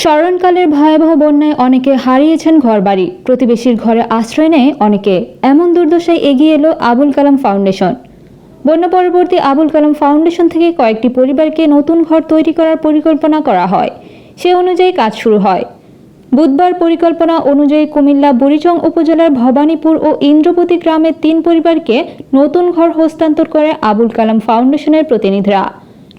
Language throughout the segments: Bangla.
স্মরণকালের ভয়াবহ বন্যায় অনেকে হারিয়েছেন ঘরবাড়ি। প্রতিবেশীর ঘরে আশ্রয় নেয় অনেকে। এমন দুর্দশায় এগিয়ে এলো আবুল কালাম ফাউন্ডেশন। বন্যা পরবর্তী আবুল কালাম ফাউন্ডেশন থেকে কয়েকটি পরিবারকে নতুন ঘর তৈরি করার পরিকল্পনা করা হয়। সে অনুযায়ী কাজ শুরু হয়। বুধবার পরিকল্পনা অনুযায়ী কুমিল্লা বুড়িচং উপজেলার ভবানীপুর ও ইন্দ্রপতি গ্রামের তিন পরিবারকে নতুন ঘর হস্তান্তর করে আবুল কালাম ফাউন্ডেশনের প্রতিনিধিরা।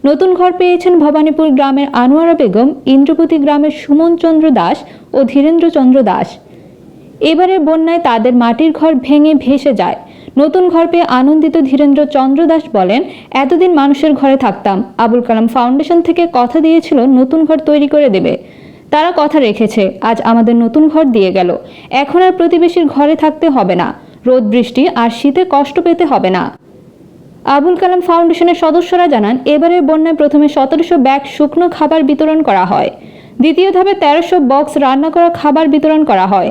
নতুন ঘর পেয়েছেন ভবানীপুর গ্রামের আনোয়ারা বেগম, ইন্দ্রপতি গ্রামের সুমন চন্দ্র দাস ও ধীরেন্দ্র চন্দ্র দাস। এবারের বন্যায় তাদের মাটির ঘর ভেঙে ভেসে যায়। নতুন ঘর পেয়ে আনন্দিত ধীরেন্দ্র চন্দ্র দাস বলেন, এতদিন মানুষের ঘরে থাকতাম। আবুল কালাম ফাউন্ডেশন থেকে কথা দিয়েছিল, নতুন ঘর তৈরি করে দেবে। তারা কথা রেখেছে, আজ আমাদের নতুন ঘর দিয়ে গেল। এখন আর প্রতিবেশীর ঘরে থাকতে হবে না। রোদ, বৃষ্টি আর শীতে কষ্ট পেতে হবে না। আবুল কালাম ফাউন্ডেশনের সদস্যরা জানান, এবারের বন্যায় প্রথমে সতেরোশো ব্যাগ শুকনো খাবার বিতরণ করা হয়। দ্বিতীয় ধাপে তেরোশো বক্স রান্না করা খাবার বিতরণ করা হয়।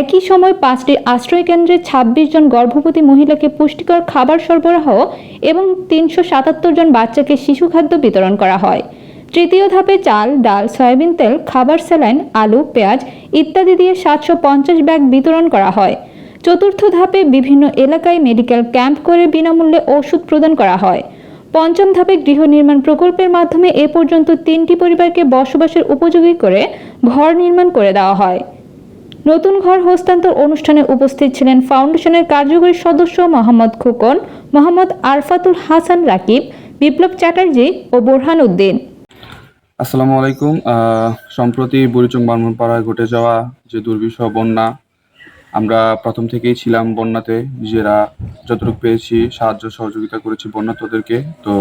একই সময় পাঁচটি আশ্রয় কেন্দ্রে ছাব্বিশ জন গর্ভবতী মহিলাকে পুষ্টিকর খাবার সরবরাহ এবং তিনশো সাতাত্তর জন বাচ্চাকে শিশু খাদ্য বিতরণ করা হয়। তৃতীয় ধাপে চাল, ডাল, সয়াবিন তেল, খাবার স্যালাইন, আলু, পেঁয়াজ ইত্যাদি দিয়ে সাতশো পঞ্চাশ ব্যাগ বিতরণ করা হয়। চতুর্থ ধাপে বিভিন্ন এলাকায় মেডিকেল ক্যাম্প করে বিনামূল্যে ওষুধ প্রদান করা হয়। পঞ্চম ধাপে গৃহ নির্মাণ প্রকল্পের মাধ্যমে এ পর্যন্ত তিনটি পরিবারকে বসবাসের উপযোগী করে ঘর নির্মাণ করে দেওয়া হয়। নতুন ঘর হস্তান্তর অনুষ্ঠানে উপস্থিত ছিলেন ফাউন্ডেশনের কার্যকরী সদস্য মোহাম্মদ খোকন, মোহাম্মদ আরফাতুল হাসান রাকিব, বিপ্লব চ্যাটার্জি ও বোরহান উদ্দিন। আসসালামু আলাইকুম। সম্প্রতি বুড়িচং বামনপাড়ায় ঘটে যাওয়া যে দুর্বিষহ বন্যা আমরা প্রথম থেকেই ছিলাম বন্যাতে। নিজেরা যতটুকু পেয়েছি সাহায্য, সহযোগিতা করেছি বন্যাতদেরকে তো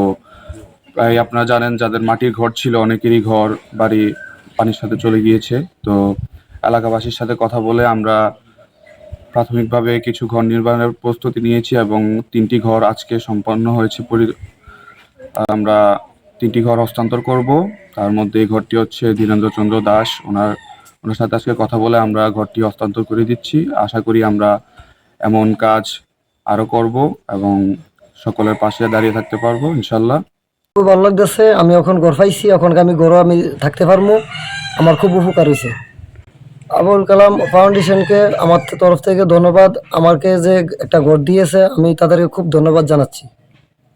প্রায় আপনারা জানেন, যাদের মাটির ঘর ছিল, অনেকেরই ঘর, বাড়ি, পানির সাথে চলে গিয়েছে। তো এলাকাবাসীর সাথে কথা বলে আমরা প্রাথমিকভাবে কিছু ঘর নির্মাণের প্রস্তুতি নিয়েছি এবং তিনটি ঘর আজকে সম্পন্ন হয়েছে আমরা তিনটি ঘর হস্তান্তর করব। তার মধ্যে এই ঘরটি হচ্ছে ধীরেন্দ্র চন্দ্র দাস। ওনার ওনার সাথে আজকে কথা বলে আমরা ঘরটি হস্তান্তর করে দিচ্ছি। আশা করি আমরা এমন কাজ আরও করব এবং সকলের পাশে দাঁড়িয়ে থাকতে পারব, ইনশাল্লাহ। খুব ভালো লাগতেছে, আমি এখন ঘর পাইছি এখন আমি ঘরও আমি থাকতে পারব। আমার খুব উপকার হয়েছে। আবুল কালাম ফাউন্ডেশনকে আমার তরফ থেকে ধন্যবাদ। আমাকে যে একটা ঘর দিয়েছে, আমি তাদেরকে খুব ধন্যবাদ জানাচ্ছি।